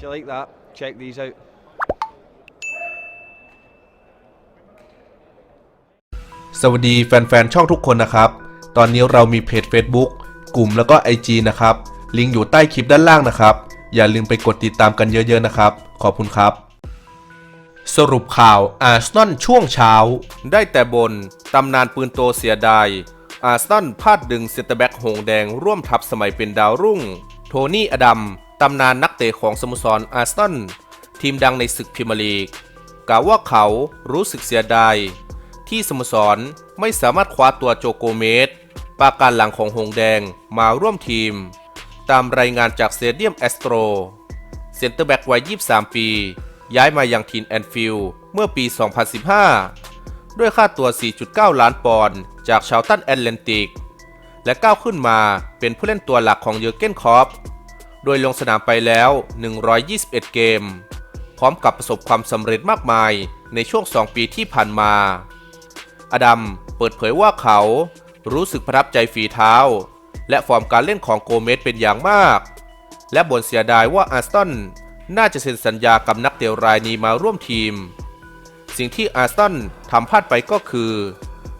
If you like that, check these out. สวัสดีแฟนๆ ช่องทุกคนนะครับ ตอนนี้เรามีเพจ Facebook กลุ่มแล้วก็ IG นะครับ ลิงก์อยู่ใต้คลิปด้านล่างนะครับ อย่าลืมไปกดติดตามกันเยอะๆนะครับ ขอบคุณครับ สรุปข่าวอาร์เซนอลช่วงเช้า ได้แต่บน ตำนานปืนโตเสียดาย อาร์เซนอลพลาดดึงเซตแบ็กหงแดงร่วมทัพสมัยเป็นดาวรุ่ง โทนี่อดัม ตำนานนักเตะของสโมสรอาร์เซนทีมดังในศึกพรีเมียร์ลีกกล่าวว่าเขารู้สึกเสียดายที่สโมสรไม่สามารถคว้าตัวโจโกเมสปาการหลังของหงแดงมาร่วมทีม ตามรายงานจากสเตเดียมแอสโตรเซนเตอร์แบ็กวัย 23 ปี ย้ายมายังทีมแอนฟิลด์เมื่อปี 2015 ด้วยค่าตัว 4.9 ล้านปอนด์จากชาวตันแอตแลนติก และก้าวขึ้นมาเป็นผู้เล่นตัวหลักของเยอร์เกนคอป โดยลงสนามไปแล้ว 121 เกม พร้อมกับประสบความสำเร็จมากมายในช่วง 2 ปีที่ผ่านมา อดัมเปิดเผยว่าเขารู้สึกประทับใจฝีเท้า และฟอร์มการเล่นของโกเมสเป็นอย่างมาก และบ่นเสียดายว่าอาร์เซนน่าจะเซ็นสัญญากับนักเตะรายนี้มาร่วมทีม สิ่งที่อาร์เซนทำพลาดไปก็คือ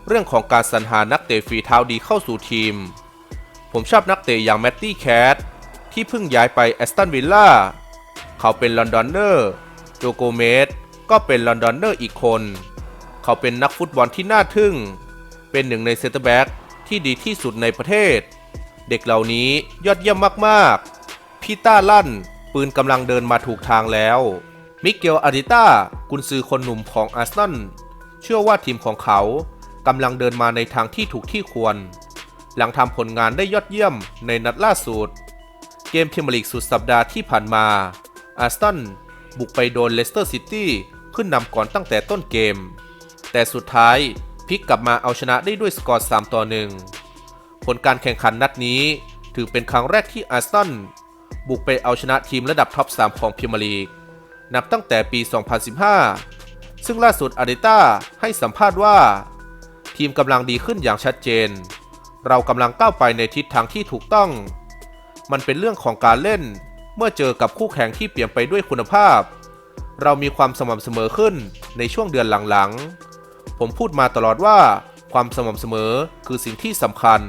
เรื่องของการสรรหานักเตะฝีเท้าดีเข้าสู่ทีม ผมชอบนักเตะอย่างแมตตี้แคท ที่เพิ่งย้ายไปแอสตันวิลล่าเขาเป็นลอนดอนเนอร์โจโกเมสก็เป็นลอนดอนเนอร์อีกคน เขาเป็นนักฟุตบอลที่น่าทึ่ง เป็นหนึ่งในเซนเตอร์แบ็กที่ดีที่สุดในประเทศ เด็กเหล่านี้ยอดเยี่ยมมากๆ พีต้าลั่น ปืนกำลังเดินมาถูกทางแล้ว มิเกลอาริต้ากุนซือคนหนุ่มของอาร์เซนอลเชื่อว่าทีมของเขากำลังเดินมาในทางที่ถูกที่ควร หลังทำผลงานได้ยอดเยี่ยมในนัดล่าสุด เกมพรีเมียร์ลีกสุดสัปดาห์ที่ผ่านมาอาร์เซนบุกไปโดนเลสเตอร์ซิตี้ขึ้นนำก่อนตั้งแต่ต้นเกม แต่สุดท้ายพลิกกลับมาเอาชนะได้ด้วยสกอร์ 3 ต่อ 1 ผลการแข่งขันนัดนี้ถือเป็นครั้งแรกที่อาร์เซนบุกไปเอาชนะทีมระดับท็อป 3 ของพรีเมียร์ลีก นับตั้งแต่ปี 2015 ซึ่งล่าสุดอาริต้าให้สัมภาษณ์ว่า ทีมกำลังดีขึ้นอย่างชัดเจน เรากำลังก้าวไปในทิศทางที่ถูกต้อง มันเป็นเรื่องของการเล่น เมื่อเจอกับคู่แข่งที่เปลี่ยนไปด้วยคุณภาพ เรามีความสม่ำเสมอขึ้นในช่วงเดือนหลังๆ ผมพูดมาตลอดว่าความสม่ำเสมอคือสิ่งที่สำคัญ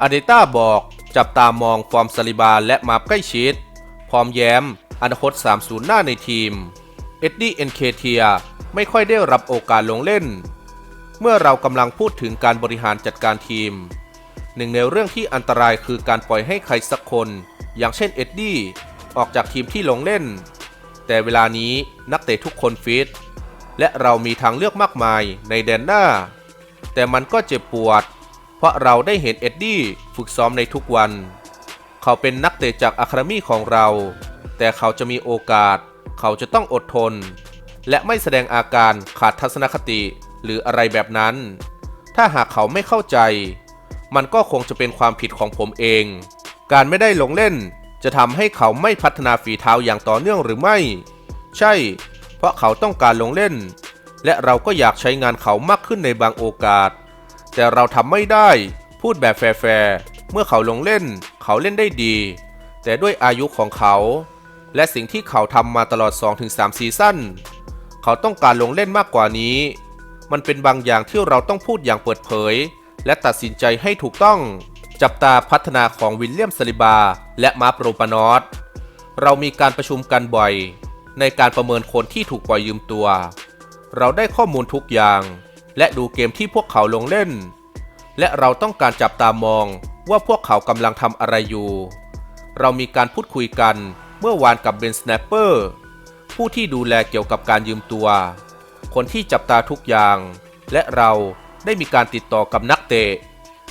อาเดต้าบอกจับตามองฟอร์มซาลิบาและมาร์ใกล้ชิด พร้อมแย้มอนาคต 30 หน้าในทีม เอ็ดดี้เอ็นเคเทียไม่ค่อยได้รับโอกาสลงเล่น เมื่อเรากำลังพูดถึงการบริหารจัดการทีม หนึ่งในเรื่องที่อันตรายคือการปล่อยให้ใครสักคน อย่างเช่นเอ็ดดี้ออกจากทีมที่ลงเล่น แต่เวลานี้นักเตะทุกคนฟิตและเรามีทางเลือกมากมายในแดนหน้า แต่มันก็เจ็บปวด เพราะเราได้เห็นเอ็ดดี้ฝึกซ้อมในทุกวัน เขาเป็นนักเตะจากอะคาเดมี่ของเรา แต่เขาจะมีโอกาส เขาจะต้องอดทน และไม่แสดงอาการขาดทัศนคติหรืออะไรแบบนั้น ถ้าหากเขาไม่เข้าใจ มันก็คงจะเป็นความผิดของผมเอง การไม่ได้ลงเล่น จะทำให้เขาไม่พัฒนาฝีเท้าอย่างต่อเนื่องหรือไม่ ใช่ เพราะเขาต้องการลงเล่น และเราก็อยากใช้งานเขามากขึ้นในบางโอกาส แต่เราทำไม่ได้พูดแบบแฟร์ๆเมื่อเขาลงเล่น เขาเล่นได้ดี แต่ด้วยอายุของเขา และสิ่งที่เขาทำมาตลอด 2-3 ซีซั่นเขาต้องการลงเล่นมากกว่านี้ มันเป็นบางอย่างที่เราต้องพูดอย่างเปิดเผย และตัดสินใจให้ถูกต้อง จับตาพัฒนาของวิลเลียมสลิบา และมาร์โปรปานอสเรามีการประชุมกันบ่อย ในการประเมินคนที่ถูกปล่อยยืมตัว เราได้ข้อมูลทุกอย่าง และดูเกมที่พวกเขาลงเล่น และเราต้องการจับตามองว่าพวกเขากำลังทำอะไรอยู่ เรามีการพูดคุยกันเมื่อวานกับเบนสแนปเปอร์ผู้ที่ดูแลเกี่ยวกับการยืมตัว คนที่จับตาทุกอย่าง และเรา ได้มีการติดต่อกับนักเตะ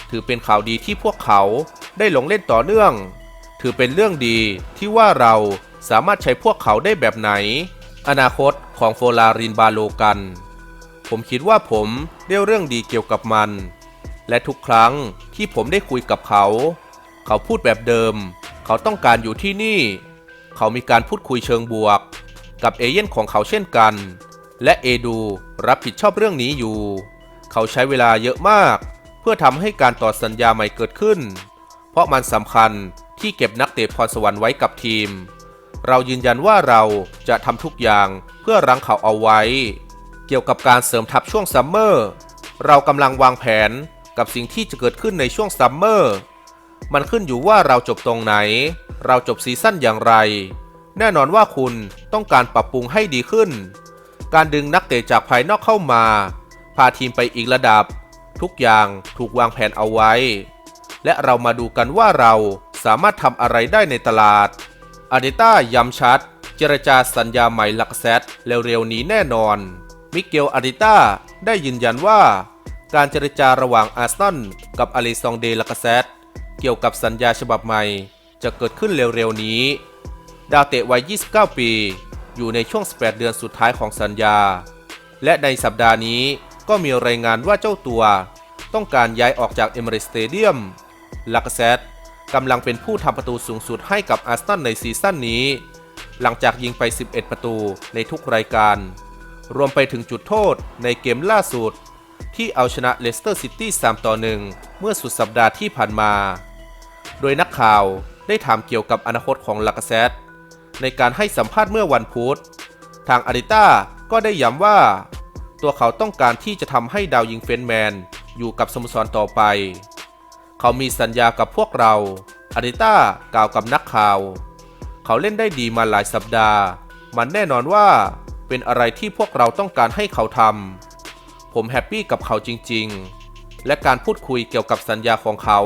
ถือเป็นข่าวดีที่พวกเขาได้ลงเล่นต่อเนื่อง ถือเป็นเรื่องดีที่ว่าเราสามารถใช้พวกเขาได้แบบไหน อนาคตของโฟลารินบาโลกัน ผมคิดว่าผมได้เรื่องดีเกี่ยวกับมัน และทุกครั้งที่ผมได้คุยกับเขา เขาพูดแบบเดิม เขาต้องการอยู่ที่นี่ เขามีการพูดคุยเชิงบวก กับเอเย่นของเขาเช่นกัน และเอดูรับผิดชอบเรื่องนี้อยู่ เขาใช้เวลาเยอะมาก เพื่อทำให้การต่อสัญญาใหม่เกิดขึ้น เพราะมันสำคัญที่เก็บนักเตะพรสวรรค์ไว้กับทีม เรายืนยันว่าเราจะทำทุกอย่างเพื่อรั้งเขาเอาไว้ เกี่ยวกับการเสริมทัพช่วงซัมเมอร์เรากำลังวางแผนกับสิ่งที่จะเกิดขึ้นในช่วงซัมเมอร์มันขึ้นอยู่ว่าเราจบตรงไหน เราจบซีซั่นอย่างไร แน่นอนว่าคุณต้องการปรับปรุงให้ดีขึ้น การดึงนักเตะจากภายนอกเข้ามา พาทีมไปอีกระดับ ทุกอย่างถูกวางแผนเอาไว้ และเรามาดูกันว่าเราสามารถทำอะไรได้ในตลาดอาดิต้าย้ำชัด เจรจาสัญญาใหม่หลักแสนเร็วๆนี้แน่นอน มิเกลอาดิต้าได้ยืนยันว่า การเจรจาระหว่างอาร์เซนอลกับอลิซองเดลากาเซตเกี่ยวกับสัญญาฉบับใหม่ จะเกิดขึ้นเร็วๆนี้ ดาวเตะวัย 29 ปี อยู่ในช่วง 18 เดือนสุดท้ายของสัญญา และในสัปดาห์นี้ ก็มีรายงานว่าเจ้าตัว ต้องการย้ายออกจากเอเมิเรสสเตเดียมลากเซตกำลังเป็นผู้ทำประตูสูงสุดให้กับอาร์เซนอลในซีซั่นนี้ หลังจากยิงไป 11 ประตูในทุกรายการ รวมไปถึงจุดโทษในเกมล่าสุด ที่เอาชนะเลสเตอร์ซิตี้ 3 ต่อ 1 เมื่อสุดสัปดาห์ที่ผ่านมา โดยนักข่าวได้ถามเกี่ยวกับอนาคตของลากเซตในการให้สัมภาษณ์เมื่อวันพุธ ทางอาริต้าก็ได้ย้ำว่า ตัวเขาต้องการที่จะทำให้ดาวยิงเฟนแมน อยู่กับสโมสรต่อไป เขามีสัญญากับพวกเราอาริต้ากล่าวกับนักข่าว เขาเล่นได้ดีมาหลายสัปดาห์ มันแน่นอนว่าเป็นอะไรที่พวกเราต้องการให้เขาทำ ผมแฮปปี้กับเขาจริง ๆ และการพูดคุยเกี่ยวกับสัญญาของเขา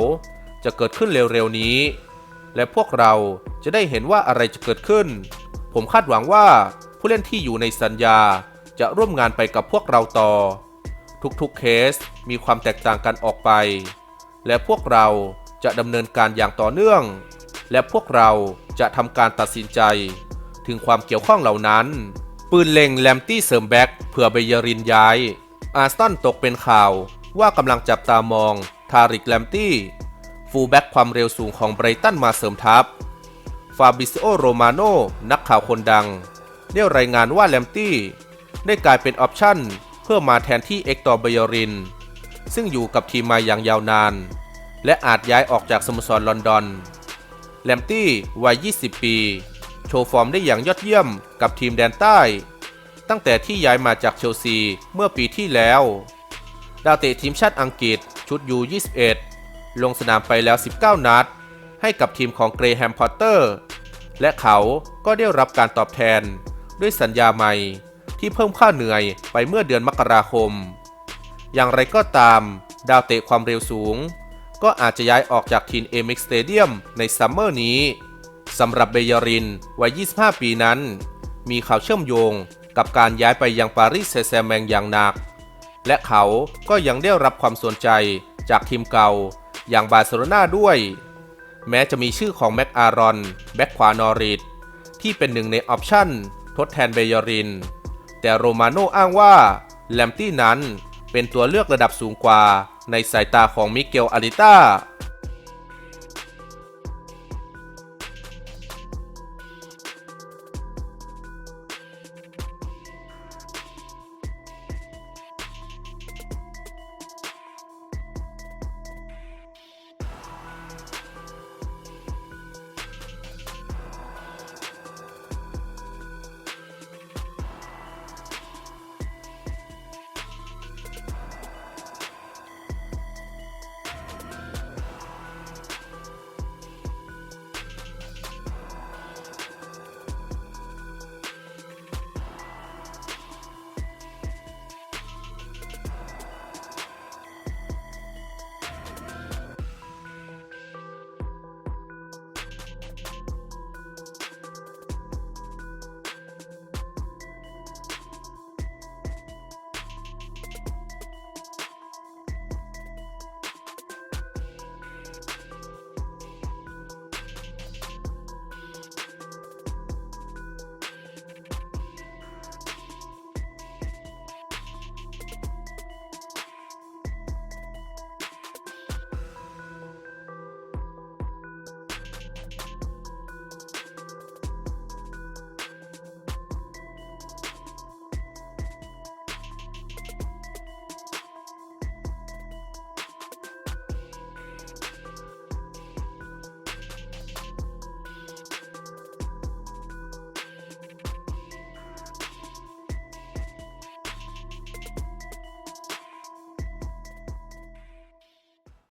จะเกิดขึ้นเร็วๆนี้ และพวกเราจะได้เห็นว่าอะไรจะเกิดขึ้น ผมคาดหวังว่าผู้เล่นที่อยู่ในสัญญา จะร่วมงานไปกับพวกเราต่อ ทุกๆเคสมีความแตกต่างกันออกไป และพวกเราจะดำเนินการอย่างต่อเนื่อง และพวกเราจะทำการตัดสินใจ ถึงความเกี่ยวข้องเหล่านั้น ปืนเล็งแลมตี้เสริมแบ็กเผื่อเบเยรินย้าย อาร์สตันตกเป็นข่าวว่ากำลังจับตามองทาริกแลมตี้ฟูลแบ็กความเร็วสูงของไบรตันมาเสริมทัพ ฟาบิซิโอ โรมาโน นักข่าวคนดัง ได้รายงานว่าแลมตี้ ได้กลายเป็นออปชั่นเพื่อมาแทนที่เอ็กตอร์เบยริน ซึ่งอยู่กับทีมมาอย่างยาวนาน และอาจย้ายออกจากสโมสรลอนดอนแลมตี้วัย 20 ปี โชว์ฟอร์มได้อย่างยอดเยี่ยมกับทีมแดนใต้ ตั้งแต่ที่ย้ายมาจากเชลซีเมื่อปีที่แล้ว ดาวเตะทีมชาติอังกฤษชุดยู21ลงสนามไปแล้ว 19 นัด ให้กับทีมของเกรแฮมพอตเตอร์ และเขาก็ได้รับการตอบแทนด้วยสัญญาใหม่ ที่เพิ่มค่าเหนื่อยไปเมื่อเดือนมกราคม อย่างไรก็ตาม ดาวเตะความเร็วสูง ก็อาจจะย้ายออกจากทีมเอมิกสเตเดียมในซัมเมอร์นี้สำหรับเบยรินวัย 25 ปีนั้น มีข่าวเชื่อมโยงกับการย้ายไปยังปารีสแซงแชร์แมงอย่างหนัก และเขาก็ยังได้รับความสนใจจากทีมเก่าอย่างบาร์เซโลนาด้วย แม้จะมีชื่อของแม็กอารอน แบ็กขวานอริดที่เป็นหนึ่งในออปชั่น ทดแทนเบยริน แต่โรมาโนอ้างว่าแลมตี้นั้นเป็นตัวเลือกระดับสูงกว่าในสายตาของมิเกลอาริต้า